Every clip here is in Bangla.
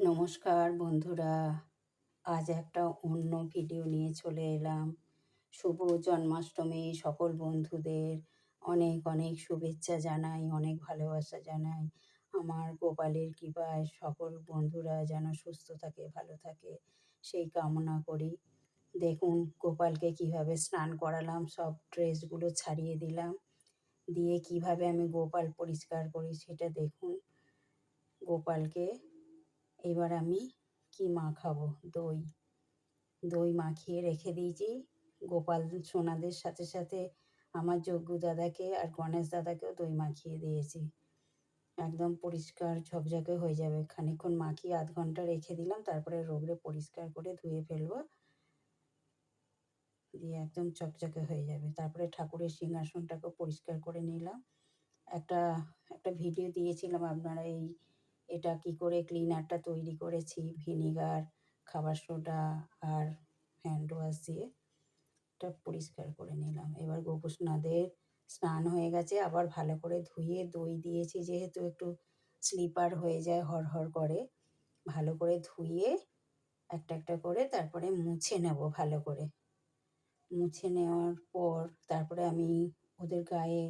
নমস্কার বন্ধুরা। আজ একটা অন্য ভিডিও নিয়ে চলে এলাম। শুভ জন্মাষ্টমী সকল বন্ধুদের। অনেক অনেক শুভেচ্ছা জানাই, অনেক ভালোবাসা জানাই। আমার গোপালের কৃপায় সকল বন্ধুরা যেন সুস্থ থাকে, ভালো থাকে, সেই কামনা করি। দেখুন, গোপালকে কীভাবে স্নান করালাম, সব ড্রেসগুলো ছাড়িয়ে দিলাম। দিয়ে কীভাবে আমি গোপাল পরিষ্কার করি, সেটা দেখুন। গোপালকে এবার আমি কি মাখাবো? দই। দই মাখিয়ে রেখে দিয়েছি। গোপাল সোনাদের সাথে সাথে আমার যজ্ঞ দাদাকে আর গণেশ দাদাকেও দই মাখিয়ে দিয়েছি। একদম পরিষ্কার ঝকঝকে হয়ে যাবে। খানিক্ষণ মাখিয়ে আধ ঘণ্টা রেখে দিলাম। তারপরে রোগড়ে পরিষ্কার করে ধুয়ে ফেলব। দিয়ে একদম চকচকে হয়ে যাবে। তারপরে ঠাকুরের সিংহাসনটাকেও পরিষ্কার করে নিলাম। একটা একটা ভিডিও দিয়েছিলাম আপনারা এই এটা কি করে ক্লিনারটা তৈরি করেছি? ভিনিগার খাবার সোডা আর হ্যান্ড ওয়াশ দিয়ে এটা পরিষ্কার করে নিলাম। এবার গোপুসনাদের স্নান হয়ে গেছে, আবার ভালো করে ধুয়ে দই দিয়েছি, যেহেতু একটু স্লিপার হয়ে যায় হর করে, ভালো করে ধুয়ে একটা একটা করে তারপরে মুছে নেব ভালো করে। মুছে নেওয়ার পর তারপরে আমি ওদের গায়ে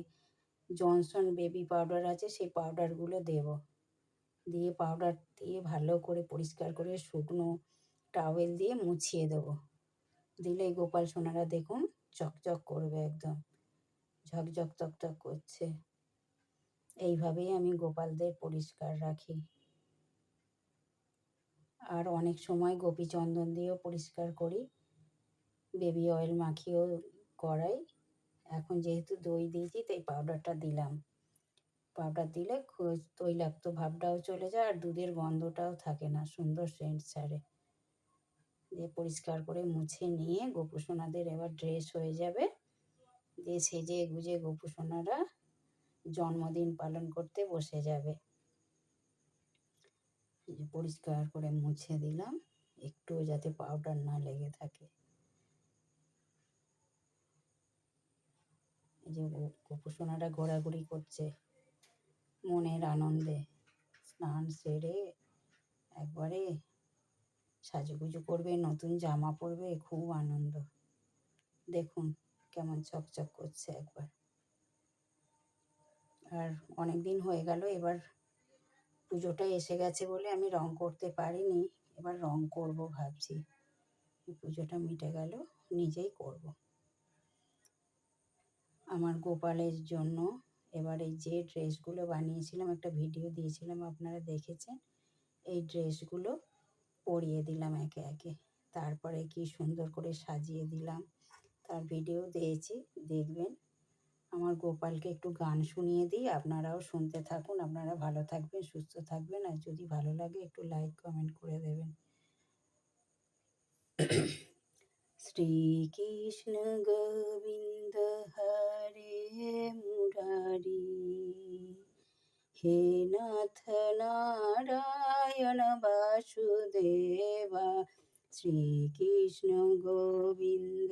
জনসন বেবি পাউডার আছে, সেই পাউডারগুলো দেবো। দিয়ে পাউডার দিয়ে ভালো করে পরিষ্কার করে শুকনো টাওয়েল দিয়ে মুছিয়ে দেবো। দিলে গোপাল সোনারা দেখুন চকচক করবে একদম, ঝকঝক তকটক করছে। এইভাবেই আমি গোপালদের পরিষ্কার রাখি। আর অনেক সময় গোপী চন্দন দিয়েও পরিষ্কার করি বেবি অয়েল মাখিয়েও করাই। এখন যেহেতু দই দিয়েছি, তাই পাউডারটা দিলাম। পাউডার দিলে তৈলাক্ত ভাবটাও চলে যায় আর দুধের গন্ধটাও থাকে না সুন্দর সেন্ট ছাড়ে। দিয়ে পরিষ্কার করে মুছে নিয়ে গোপুসোনাদের এবার ড্রেস হয়ে যাবে। দিয়ে সেজে গুজে গোপুসোনারা জন্মদিন পালন করতে বসে যাবে। পরিষ্কার করে মুছে দিলাম, একটুও যাতে পাউডার না লেগে থাকে। এই যে গোপুসোনারা ঘোরাঘুরি করছে। মনের আনন্দে স্নান সেরে একবারে সাজুগুজু করবে, নতুন জামা পরবে, খুব আনন্দ। দেখুন কেমন চকচক করছে একবার। আর অনেক দিন হয়ে গেল, এবার পুজোটা এসে গেছে বলে আমি রং করতে পারিনি, এবার রং করব ভাবছি। পুজোটা মিটে গেল, নিজেই করব। আমার গোপালের জন্য এবার এই যে ড্রেসগুলো বানিয়েছিলাম একটা ভিডিও দিয়েছিলাম আপনারা দেখেছেন? এই ড্রেসগুলো পরিয়ে দিলাম একে একে। তারপরে কি সুন্দর করে সাজিয়ে দিলাম। তার ভিডিও দিয়েছি দেখবেন। আমার গোপালকে একটু গান শুনিয়ে দিই আপনারাও শুনতে থাকুন। আপনারা ভালো থাকবেন সুস্থ থাকবেন আর যদি ভালো লাগে একটু লাইক কমেন্ট করে দেবেন। শ্রীকৃষ্ণ গোবিন্দ হে নাথ নারায়ণ বাসুদেবা শ্রীকৃষ্ণ গোবিন্দ